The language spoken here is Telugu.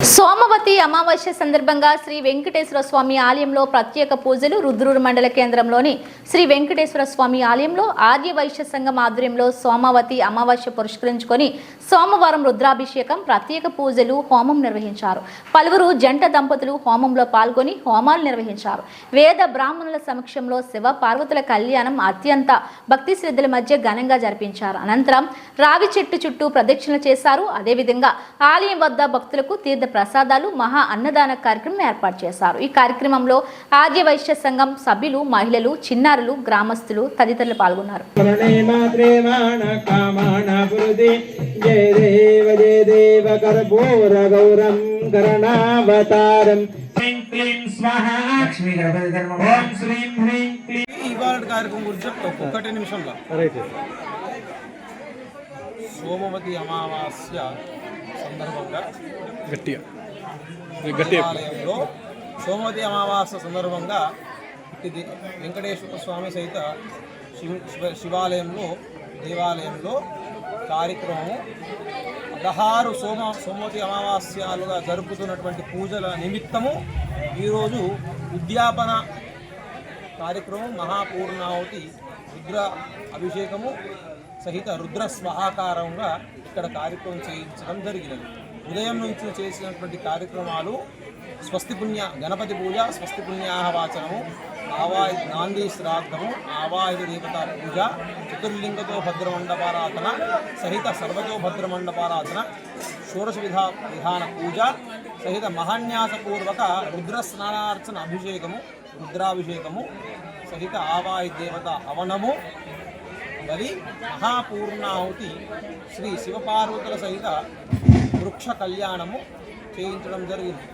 సోమవతి అమావాస్య సందర్భంగా శ్రీ వెంకటేశ్వర స్వామి ఆలయంలో ప్రత్యేక పూజలు రుద్రూరు మండల కేంద్రంలోని శ్రీ వెంకటేశ్వర స్వామి ఆలయంలో ఆర్య వైశ్య సంఘం ఆధ్వర్యంలో సోమవతి అమావాస్య పురస్కరించుకొని సోమవారం రుద్రాభిషేకం ప్రత్యేక పూజలు హోమం నిర్వహించారు. పలువురు జంట దంపతులు హోమంలో పాల్గొని హోమాలు నిర్వహించారు. వేద బ్రాహ్మణుల సమక్షంలో శివ పార్వతుల కళ్యాణం అత్యంత భక్తి శ్రద్ధల మధ్య ఘనంగా జరిపించారు. అనంతరం రావి చెట్టు చుట్టూ ప్రదక్షిణ చేశారు. అదేవిధంగా ఆలయం వద్ద భక్తులకు తీర్థ ప్రసాదాలు మహా అన్నదాన కార్యక్రమం ఏర్పాటు చేశారు. ఈ కార్యక్రమంలో ఆర్య వైశ్య సంఘం సభ్యులు మహిళలు చిన్నారులు గ్రామస్తులు తదితరులు పాల్గొన్నారు. ఇవాళ కార్యక్రమం గురించి చెప్తా. ఒక్కటే నిమిషంలో. సోమవతి అమావాస్య సందర్భంగా గట్టిగా. గట్టిగా. సోమవతి అమావాస్య సందర్భంగా ఇది వెంకటేశ్వర స్వామి సహిత శివ- శివ- శివాలయంలో దేవాలయంలో కార్యక్రమం పదహారు సోమ సోమవతి అమావాస్యాలుగా జరుపుతున్నటువంటి పూజల నిమిత్తము ఈరోజు ఉద్యాపన కార్యక్రమం మహాపూర్ణావతి రుద్ర అభిషేకము సహిత రుద్ర స్వహాకారంగా ఇక్కడ కార్యక్రమం చేయించడం జరిగినది. ఉదయం నుంచి చేసినటువంటి కార్యక్రమాలు స్వస్తి పుణ్య గణపతి పూజ స్వస్తి పుణ్యాహవాచనము ఆవాయు గాంధీ శ్రాద్ధము ఆవాయుధ దేవత పూజ చతుర్లింగతో భద్రమండపారాధన సహిత సర్వతో భద్రమండపారాధన షోడశ విధా విధాన పూజ సహిత మహాన్యాసపూర్వక రుద్ర స్నానార్చన అభిషేకము రుద్రాభిషేకము సహిత ఆవాయు దేవత అవనము బలి మహాపూర్ణాహుతి శ్రీ శివపార్వతుల సహిత వృక్ష కళ్యాణము చేయించడం జరిగింది.